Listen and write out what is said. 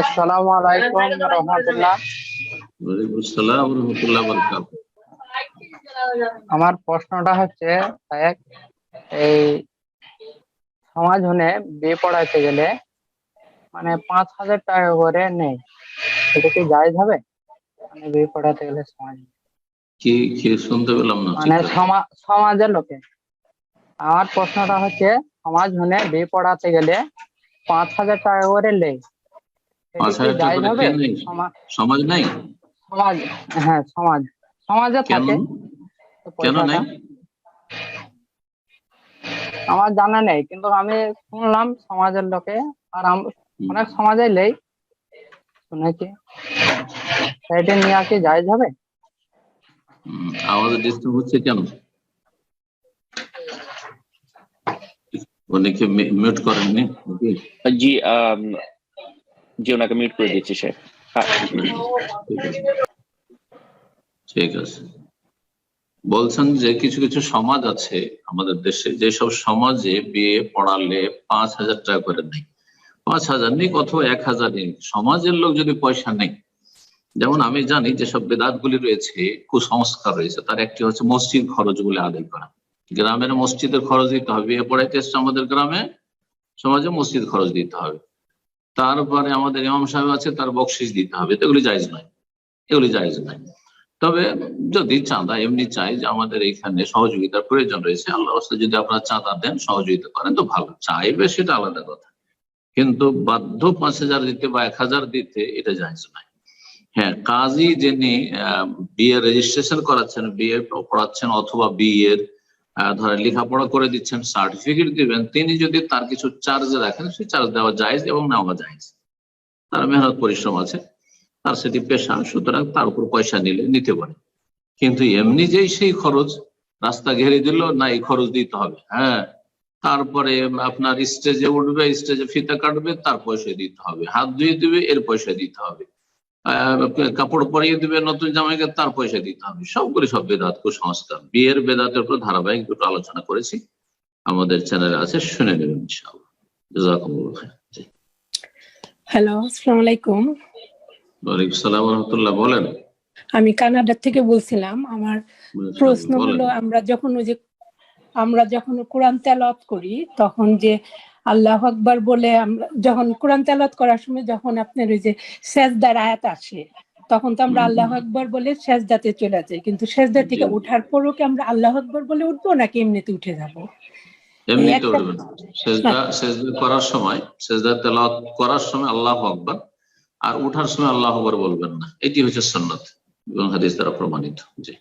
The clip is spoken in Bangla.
আসসালামু আলাইকুম রহমতুল্লাহ। ওয়ালাইকুম আসসালাম রহমতুল্লাহ বরকাত আমার প্রশ্নটা হচ্ছে এক এই সমাজ হনে বিয়ে পড়াইতে গেলে মানে পাঁচ হাজার টাকা করে নেই। এটা কি জায়েজ হবে? মানে বিয়ে পড়াতে গেলে সমাজ কি কি শুনতে পেলাম না মানে সমাজের লোকে। আমার প্রশ্নটা হচ্ছে সমাজ হনে বিয়ে পড়াতে গেলে পাঁচ হাজার টাকা করে নেই। সমাজ নাই? সমাজ হ্যাঁ সমাজ। সমাজে থাকে। কেন নাই? আমার জানা নেই কিন্তু আমি শুনলাম সমাজের লোকে আর অনেক সমাজে নেই। শুনেছি। সেটা নিয়ে কি জায়জ হবে? হুম, আওয়াজ ডিস্টার্ব হচ্ছে কেন? উনি কি মিউট করেননি? জি জি ওনাকে মিউট করে দিচ্ছি স্যার হ্যাঁ, ঠিক আছে। বলছেন যে কিছু কিছু সমাজ আছে আমাদের দেশে যেসব সমাজে বিয়ে পড়ালে পাঁচ হাজার টাকা করে নেই। পাঁচ হাজার নিক অথবা এক হাজার নিক সমাজের লোক যদি পয়সা নেই যেমন আমি জানি যেসব বেদাত গুলি রয়েছে কুসংস্কার রয়েছে তার একটি হচ্ছে মসজিদ খরচ গুলি আদায় করা। গ্রামের মসজিদের খরচ দিতে হবে বিয়ে পড়াইতে এসছে আমাদের গ্রামে সমাজে মসজিদ খরচ দিতে হবে। তারপরে আমাদের ইমাম সাহেব আছে, তার বকশিস দিতে হবে। তো এগুলি জায়জ নয়। এগুলি জায়জ নয়। তবে যদি চাঁদা এমনি চাই যে আমাদের এখানে সহযোগিতার প্রয়োজন রয়েছে আল্লাহ যদি আপনারা চাঁদা দেন, সহযোগিতা করেন, তো ভালো। চাইবে সেটা আলাদা কথা। কিন্তু বাধ্য পাঁচ হাজার দিতে বা এক হাজার দিতে এটা জায়জ নয়। হ্যাঁ কাজী যিনি বিয়ে রেজিস্ট্রেশন করাচ্ছেন বিয়ে পড়াচ্ছেন অথবা বিয়ের ধরেন লেখাপড়া করে দিচ্ছেন সার্টিফিকেট দিবেন, তিনি যদি তার কিছু চার্জ রাখেন, সেই চার্জ দেওয়া যায় এবং নেওয়া যায় তার মেহনত পরিশ্রম আছে, তার সেটি পেশা, সুতরাং তার উপর পয়সা নিলে, নিতে পারে। কিন্তু এমনি যেই সেই খরচ, রাস্তা ঘেরে দিল, না, এই খরচ দিতে হবে হ্যাঁ। তারপরে আপনার স্টেজে উঠবে স্টেজে ফিতা কাটবে, তার পয়সা দিতে হবে। হাত ধুয়ে দিবে, এর পয়সা দিতে হবে। কাপড় পরিয়ে দিবে নতুন জামাইকে তার পয়সা দিতে হবে। সবগুলি সব বেদাত কুসংস্কার বিয়ের বেদাতের উপর ধারাবাহিক দুটো আলোচনা করেছি। আমাদের চ্যানেলে আছে শুনে নেবেন ইনশাআল্লাহ। হ্যালো আসসালামু আলাইকুম। ওয়ালাইকুম সালাম রহমতুল্লাহ বলেন। আমি কানাডা থেকে বলছিলাম আমার প্রশ্ন হলো আমরা যখন ওই যে আমরা যখন কোরআন তেলাওয়াত করি তখন যে আল্লাহ আকবার বলে আমরা যখন কোরআন তেলাওয়াত করার সময় যখন আপনার ওই যে সেজদার আয়াত আসে তখন তো আমরা আল্লাহ আকবার বলে সেজদাতে চলে যাই। কিন্তু সেজদা থেকে। ওঠার পরও কি আমরা আল্লাহ আকবার বলে উঠবো নাকি এমনিতে উঠে যাব? এমনিতে উঠবেন সেজদা সেজদা করার সময় সেজদা তেলাওয়াত করার সময় আল্লাহ আকবার আর উঠার সময় আল্লাহ আকবার বলবেন না। এটি হচ্ছে সন্ন্যত এবং হাদিস দ্বারা প্রমাণিত। জি।